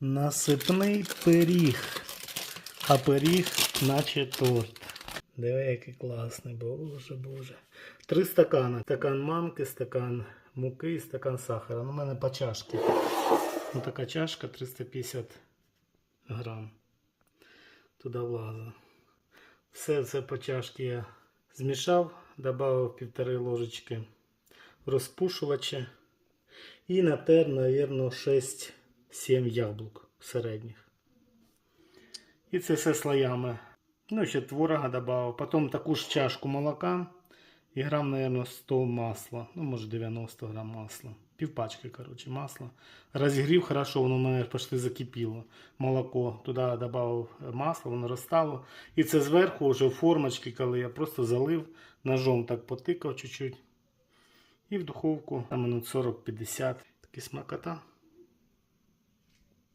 Насипний пиріг. А пиріг, наче торт. Диви, який класний, боже, боже. Три стакани. Стакан манки, стакан муки і стакан сахара. Ну, у мене по чашки. Ну, така чашка 350 грам. Туди влазить. Все це по чашки я змішав, додав півтори ложечки розпушувача і натер, мабуть, 6-7 яблук середніх. І це все слоями. Ну, ще творога додав. Потім таку ж чашку молока і грам, мабуть, 100 масла. Ну, може 90 грам масла. Півпачки, коротше, масла. Розігрів хорошо, воно в мене почти закипіло. Молоко. Туди додав масло, воно розстало. І це зверху вже в формочці, коли я просто залив, ножом так потикав чуть-чуть. І в духовку, там минут 40-50. Такий смакота.